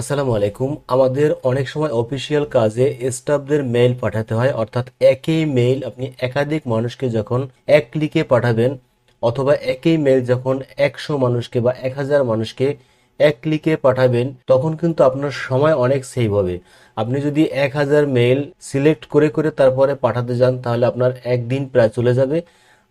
আসসালামু আলাইকুম। আমাদের অনেক সময় অফিসিয়াল কাজে স্টাফদের মেইল পাঠাতে হয়, অর্থাৎ একই মেইল আপনি একাধিক মানুষকে যখন এক ক্লিকে পাঠাবেন, অথবা একই মেইল যখন একশো মানুষকে বা এক হাজার মানুষকে এক ক্লিকে পাঠাবেন, তখন কিন্তু আপনার সময় অনেক সেভ হবে। আপনি যদি এক হাজার মেইল সিলেক্ট করে করে তারপরে পাঠাতে যান, তাহলে আপনার একদিন প্রায় চলে যাবে।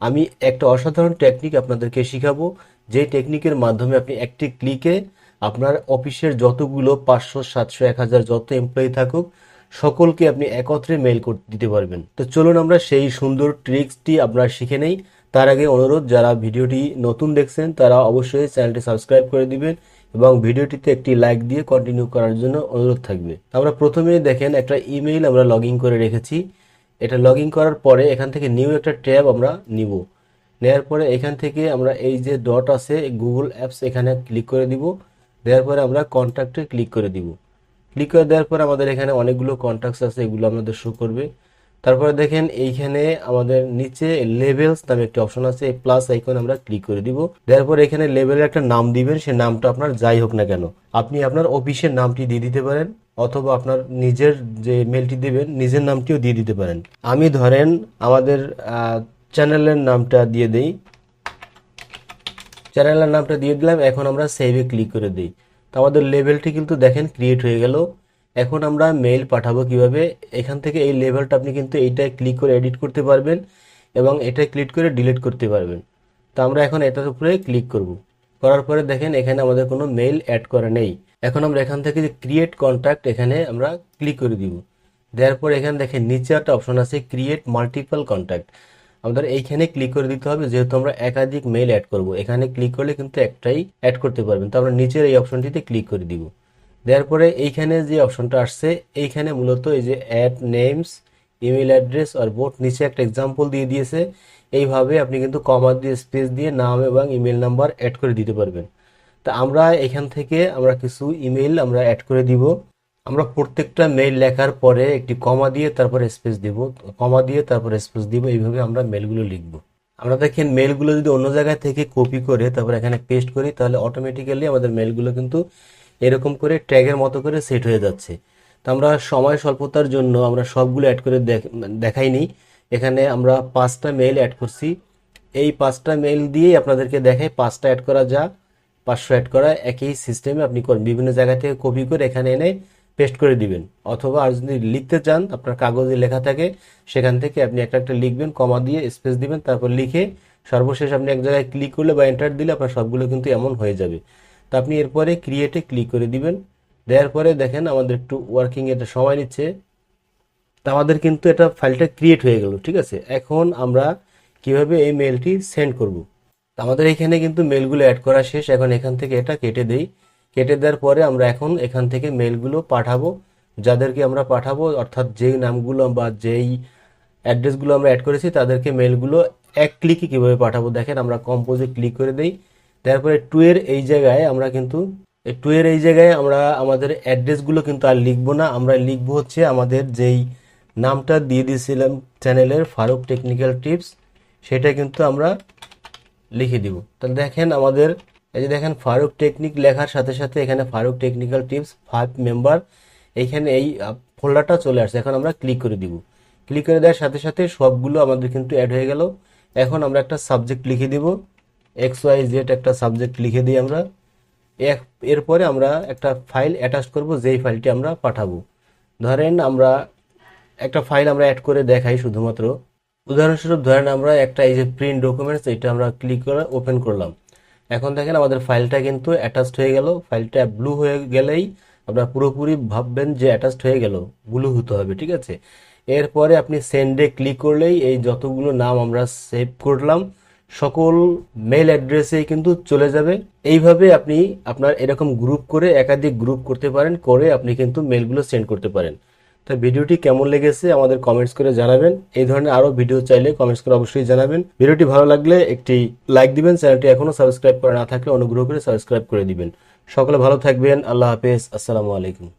আমি একটা অসাধারণ টেকনিক আপনাদেরকে শিখাবো। যে টেকনিকের মাধ্যমে আপনি একটি ক্লিকে আপনার অফিসের যতগুলো পাঁচশো, সাতশো, এক হাজার যত এমপ্লয়ি থাকুক, সকলকে আপনি একত্রে মেইল করতে দিতে পারবেন। তো চলুন আমরা সেই সুন্দর ট্রিক্সটি আপনারা শিখে নেই। তার আগে অনুরোধ, যারা ভিডিওটি নতুন দেখছেন, তারা অবশ্যই চ্যানেলটি সাবস্ক্রাইব করে দিবেন এবং ভিডিওটিতে একটি লাইক দিয়ে কন্টিনিউ করার জন্য অনুরোধ থাকবে। আমরা প্রথমে দেখেন, একটা ইমেইল আমরা লগ করে রেখেছি। এটা লগ করার পরে এখান থেকে নিউ একটা ট্যাব আমরা নিব। নেওয়ার পরে এখান থেকে আমরা এই যে ডট আছে গুগল অ্যাপস এখানে ক্লিক করে দিব। দেওয়ার পরে আমরা কন্ট্যাক্টে ক্লিক করে দিব। ক্লিক করে দেওয়ার পরে আমাদের এখানে অনেকগুলো কন্ট্যাক্টস আছে, এগুলো আমাদের শো করবে। তারপরে দেখেন এইখানে আমাদের নিচে লেভেলস নামে একটি অপশন আছে প্লাস আইকন আমরা ক্লিক করে দিব। দেওয়ার পরে এখানে লেভেলের একটা নাম দিবেন, সে নামটা আপনার যাই হোক না কেন। আপনি আপনার অফিসের নামটি দিয়ে দিতে পারেন, অথবা আপনার নিজের যে মেলটি দেবেন, নিজের নামটিও দিয়ে দিতে পারেন। আমি ধরেন আমাদের চ্যানেলের নামটা দিয়ে দেই। চ্যানেলের নামটা দিয়ে দিলাম, এখন আমরা সেভে ক্লিক করে দিই। তো আমাদের লেভেলটি কিন্তু দেখেন ক্রিয়েট হয়ে গেল। এখন আমরা মেইল পাঠাবো কীভাবে? এখান থেকে এই লেভেলটা আপনি কিন্তু এইটায় ক্লিক করে এডিট করতে পারবেন এবং এটায় ক্লিক করে ডিলিট করতে পারবেন। তো আমরা এখন এটার উপরে ক্লিক করব। করার পরে দেখেন এখানে আমাদের কোনো মেইল অ্যাড করা নেই। এখন আমরা এখান থেকে যে ক্রিয়েট কন্ট্যাক্ট এখানে আমরা ক্লিক করে দিব। দেওয়ার পর এখানে দেখেন নিচে একটা অপশন আছে ক্রিয়েট মাল্টিপল কন্ট্যাক্ট আমাদের এইখানে ক্লিক করে দিতে হবে, যেহেতু আমরা একাধিক মেইল অ্যাড করব। এখানে ক্লিক করলে কিন্তু একটাই অ্যাড করতে পারবেন। তো আমরা নিচের এই অপশনটিতে ক্লিক করে দিব। দেওয়ার পরে এইখানে যে অপশনটা আসছে, এইখানে মূলত এই যে অ্যাড নেমস ইমেল অ্যাড্রেস আর বোট নিচে একটা এক্সাম্পল দিয়ে দিয়েছে। এইভাবে আপনি কিন্তু কমা দিয়ে স্পেস দিয়ে নাম এবং ইমেল নাম্বার অ্যাড করে দিতে পারবেন। তা আমরা এখান থেকে আমরা কিছু ইমেল আমরা অ্যাড করে দিব। আমরা প্রত্যেকটা মেইল লেখার পরে একটি কমা দিয়ে তারপর স্পেস দিব কমা দিয়ে তারপর স্পেস দিব, এইভাবে আমরা মেলগুলো লিখব। আমরা দেখেন মেলগুলো যদি অন্য জায়গায় থেকে কপি করে তারপর এখানে পেস্ট করি, তাহলে অটোমেটিক্যালি আমাদের মেলগুলো কিন্তু এরকম করে ট্যাগের মতো করে সেট হয়ে যাচ্ছে। তো আমরা সময় স্বল্পতার জন্য আমরা সবগুলো অ্যাড করে দেখাইনি এখানে আমরা পাঁচটা মেইল অ্যাড করছি। এই পাঁচটা মেইল দিয়েই আপনাদেরকে দেখাই, পাঁচটা অ্যাড করা যা, পাঁচশো অ্যাড করা, একই সিস্টেমে আপনি বিভিন্ন জায়গা থেকে কপি করে এখানে এনে পেস্ট করে দিবেন। অথবা আর যদি লিখতে চান, আপনার কাগজে লেখা থাকে, সেখান থেকে আপনি একটা একটা লিখবেন, কমা দিয়ে স্পেস দিবেন, তারপর লিখে সর্বশেষ আপনি এক জায়গায় ক্লিক করলে বা এন্টার দিলে আপনার সবগুলো কিন্তু এমন হয়ে যাবে। তো আপনি এরপরে ক্রিয়েটে ক্লিক করে দিবেন। দেওয়ার পরে দেখেন আমাদের একটু ওয়ার্কিং এটা সময় নিচ্ছে। তা আমাদের কিন্তু এটা ফাইলটা ক্রিয়েট হয়ে গেল, ঠিক আছে? এখন আমরা কীভাবে এই মেলটি সেন্ড করব? আমাদের এখানে কিন্তু মেলগুলো অ্যাড করা শেষ। এখন এখান থেকে এটা কেটে দেই। কেটে দেওয়ার পরে আমরা এখন এখান থেকে মেলগুলো পাঠাবো। যাদেরকে আমরা পাঠাবো, অর্থাৎ যেই নামগুলো বা যেই অ্যাড্রেসগুলো আমরা অ্যাড করেছি, তাদেরকে মেলগুলো এক ক্লিকে কীভাবে পাঠাবো? দেখেন আমরা কম্পোজে ক্লিক করে দিই। তারপরে টু এর এই জায়গায় আমরা কিন্তু টু এর এই জায়গায় আমরা আমাদের অ্যাড্রেসগুলো কিন্তু আর লিখব না। আমরা লিখব হচ্ছে আমাদের যেই নামটা দিয়ে দিয়েছিলাম চ্যানেলের ফারুক টেকনিক্যাল টিপস সেটা কিন্তু আমরা লিখে দিব। তাহলে দেখেন আমাদের এই যে দেখেন ফারুক টেকনিক লেখার সাথে সাথে এখানে Faruk technical tips five member এইখানে এই ফোল্ডারটা চলে আসছে। এখন আমরা ক্লিক করে দিব। ক্লিক করে দেওয়ার সাথে সাথে সবগুলো আমাদের কিন্তু অ্যাড হয়ে গেল। এখন আমরা একটা সাবজেক্ট লিখে দিব। এক্স ওয়াই জেড একটা সাবজেক্ট লিখে দিই আমরা। এরপরে আমরা একটা ফাইল অ্যাটাচ করব, যেই ফাইলটি আমরা পাঠাবো। ধরেন আমরা একটা ফাইল আমরা অ্যাড করে দেখাই শুধুমাত্র। উদাহরণস্বরূপ ধরেন আমরা একটা এই যে প্রিন্ট ডকুমেন্টস এটা আমরা ক্লিক করে ওপেন করলাম। এখন দেখেন আমাদের ফাইলটা কিন্তু অ্যাটাচড হয়ে গেল। ফাইলটা ব্লু হয়ে গেলেই আপনারা পুরোপুরি ভাববেন যে অ্যাটাচড হয়ে গেল ব্লু হতে হবে, ঠিক আছে? এরপরে আপনি সেন্ডে ক্লিক করলেই এই যতগুলো নাম আমরা সেভ করলাম, সকল মেল অ্যাড্রেসে কিন্তু চলে যাবে। এইভাবে আপনি আপনার এরকম গ্রুপ করে একাধিক গ্রুপ করতে পারেন, করে আপনি কিন্তু মেলগুলো সেন্ড করতে পারেন। তো ভিডিওটি কেমন লেগেছে আমাদের কমেন্টস করে জানাবেন। এই ধরনের আরও ভিডিও চাইলে কমেন্টস করে অবশ্যই জানাবেন। ভিডিওটি ভালো লাগলে একটি লাইক দিবেন, চ্যানেলটি এখনও সাবস্ক্রাইব করে না থাকলে অনুগ্রহ করে সাবস্ক্রাইব করে দিবেন। সকলে ভালো থাকবেন। আল্লাহ হাফেজ। আসসালামু আলাইকুম।